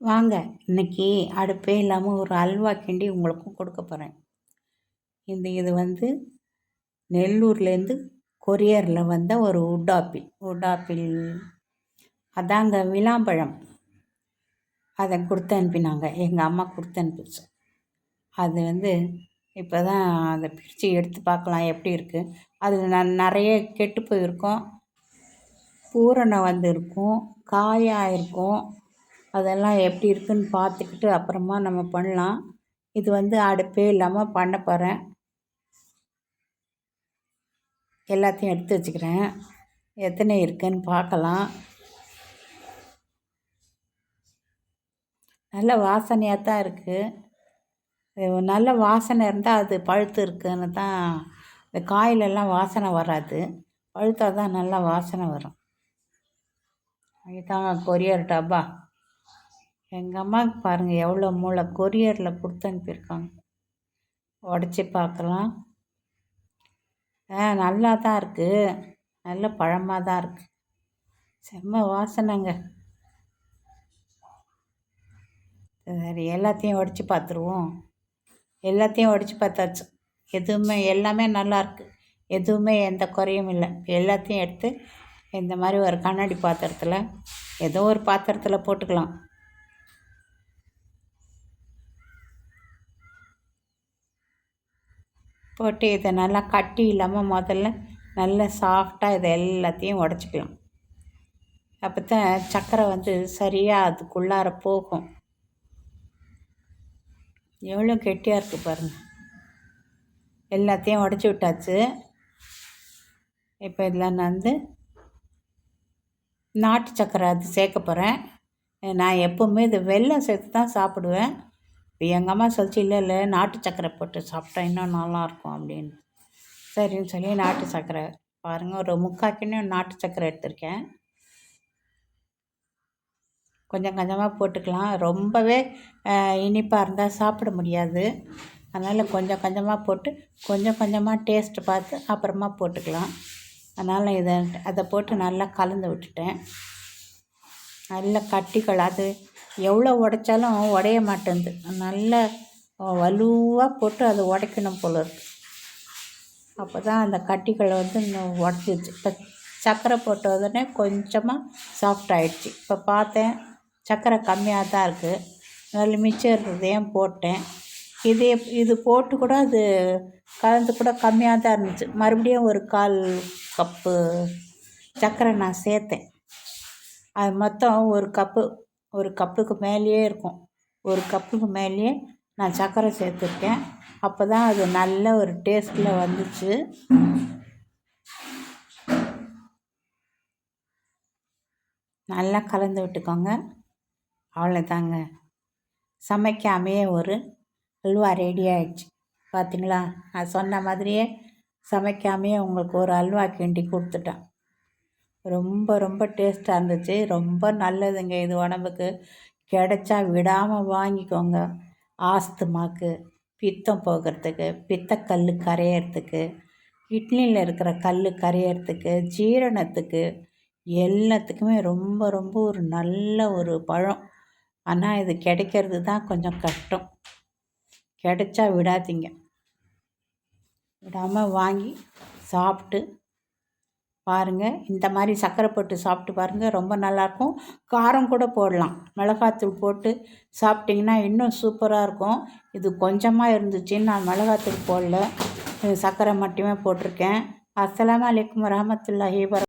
வாங்க இன்னைக்கு அடுப்பே இல்லாமல் ஒரு அல்வா கிண்டி உங்களுக்கும் கொடுக்க போகிறேன் இந்த இது வந்து நெல்லூர்லேருந்து கொரியரில் வந்த ஒரு உட்டாப்பிள் உட்டாப்பிள் அதாங்க விளாம்பழம். அதை கொடுத்து அனுப்பினாங்க எங்கள் அம்மா கொடுத்து அனுப்பிச்சு. அது வந்து இப்போ தான் அதை பிரித்து எடுத்து பார்க்கலாம் எப்படி இருக்குது அது நான் நிறைய கெட்டு போயிருக்கோம். பூரணம் வந்திருக்கும் காயாக இருக்கும். அதெல்லாம் எப்படி இருக்குதுன்னு பார்த்துக்கிட்டு அப்புறமா நம்ம பண்ணலாம். இது வந்து அடுப்பே இல்லாமல் பண்ண போகிறேன் எல்லாத்தையும் எடுத்து வச்சுக்கிறேன். எத்தனை இருக்குன்னு பார்க்கலாம். நல்ல வாசனையாக தான் இருக்குது நல்ல வாசனை இருந்தால் அது பழுத்து இருக்குதுன்னு தான் இந்த காயிலெல்லாம் வாசனை வராது. பழுத்தால் தான் நல்லா வாசனை வரும். இதுதான் கொரியர் டப்பா. எங்கள் அம்மாவுக்கு பாருங்கள் எவ்வளோ மூளை. கொரியரில் கொடுத்து அனுப்பியிருக்காங்க. உடச்சி பார்க்கலாம். ஆ நல்லா தான் இருக்குது நல்ல பழமாக தான் இருக்குது செம்ம வாசனைங்க. சரி எல்லாத்தையும் உடச்சி பார்த்துருவோம். எல்லாத்தையும் உடச்சி பார்த்தாச்சு. எதுவுமே எல்லாமே நல்லாயிருக்கு எதுவுமே எந்த குறையும் இல்லை. எல்லாத்தையும் எடுத்து இந்த மாதிரி ஒரு கண்ணாடி பாத்திரத்தில் ஏதோ ஒரு பாத்திரத்தில் போட்டுக்கலாம். போட்டு இதை நல்லா கட்டி இல்லாமல் முதல்ல நல்லா சாஃப்டாக இதை எல்லாத்தையும் உடச்சிக்கலாம். அப்போ தான் சக்கரை வந்து சரியாக அதுக்குள்ளார போகும். எவ்வளோ கெட்டியாக இருக்குது பாருங்கள் எல்லாத்தையும் உடச்சி விட்டாச்சு. இப்போ இதில் நான் வந்து நாட்டு சக்கரை அது சேர்க்க போகிறேன் நான் எப்போவுமே இது வெல்லம் சேர்த்து தான் சாப்பிடுவேன். எங்கள் அம்மா சொல்லிச்சு இல்லை இல்லை நாட்டு சக்கரை போட்டு சாப்பிட்டா இன்னும் நல்லாயிருக்கும் அப்படின்னு. சரின்னு சொல்லி நாட்டு சக்கரை பாருங்கள் ஒரு முக்காக்கின்னு நாட்டு சக்கரை எடுத்திருக்கேன். கொஞ்சம் கொஞ்சமாக போட்டுக்கலாம். ரொம்பவே இனிப்பாக இருந்தால் சாப்பிட முடியாது. அதனால் கொஞ்சம் கொஞ்சமாக போட்டு கொஞ்சம் கொஞ்சமாக டேஸ்ட்டு பார்த்து அப்புறமா போட்டுக்கலாம். அதனால் இதை அதை போட்டு நல்லா கலந்து விட்டுட்டேன். நல்லா கட்டிகள் அது எவ்வளோ உடைச்சாலும் உடைய மாட்டேங்குது நல்ல வலுவாக போட்டு அதை உடைக்கணும் போல இருக்குது அப்போ தான் அந்த கட்டிகளை வந்து உடச்சிச்சு இப்போ சர்க்கரை போட்ட உடனே கொஞ்சமாக சாஃப்ட் ஆகிடுச்சு இப்போ பார்த்தேன் சர்க்கரை கம்மியாக தான் இருக்குது அதில் மிச்சம் இருக்கிறதையும் போட்டேன். இது இது போட்டு கூட அது கலந்து கூட கம்மியாக தான் இருந்துச்சு. மறுபடியும் ஒரு கால் கப்பு சர்க்கரை நான் சேர்த்தேன். அது மொத்தம் ஒரு கப்பு ஒரு கப்புக்கு மேலேயே இருக்கும். ஒரு கப்புக்கு மேலேயே நான் சர்க்கரை சேர்த்துருக்கேன். அப்போ தான் அது நல்ல ஒரு டேஸ்ட்டில் வந்துச்சு. நல்லா கலந்து விட்டுக்கோங்க. அவ்வளோதாங்க சமைக்காமையே ஒரு அல்வா ரெடி ஆகிடுச்சு பார்த்தீங்களா நான் சொன்ன மாதிரியே சமைக்காமையே உங்களுக்கு ஒரு அல்வா கிண்டி கொடுத்துட்டேன். ரொம்ப ரொம்ப டேஸ்ட்டாக இருந்துச்சு. ரொம்ப நல்லதுங்க இது உடம்புக்கு. கிடைச்சா விடாமல் வாங்கிக்கோங்க. ஆஸ்துமாக்கு பித்தம் போகிறதுக்கு பித்தக்கல் கரையிறதுக்கு கிட்னியில் இருக்கிற கல் கரையிறதுக்கு ஜீரணத்துக்கு எல்லாத்துக்குமே ரொம்ப ரொம்ப ஒரு நல்ல ஒரு பழம். ஆனால் இது கிடைக்கிறது தான் கொஞ்சம் கஷ்டம். கிடைச்சா விடாதீங்க. விடாமல் வாங்கி சாப்பிட்டு பாருங்கள் இந்த மாதிரி சர்க்கரை போட்டு சாப்பிட்டு பாருங்கள் ரொம்ப நல்லாயிருக்கும். காரம் கூட போடலாம். மிளகாத்தூள் போட்டு சாப்பிட்டிங்கன்னா இன்னும் சூப்பராக இருக்கும். இது கொஞ்சமாக இருந்துச்சு நான் மிளகாத்தூள் போடல. சர்க்கரை மட்டுமே போட்டிருக்கேன். அஸ்லாம் வலைக்கம் வரமத்துல்லாஹி வர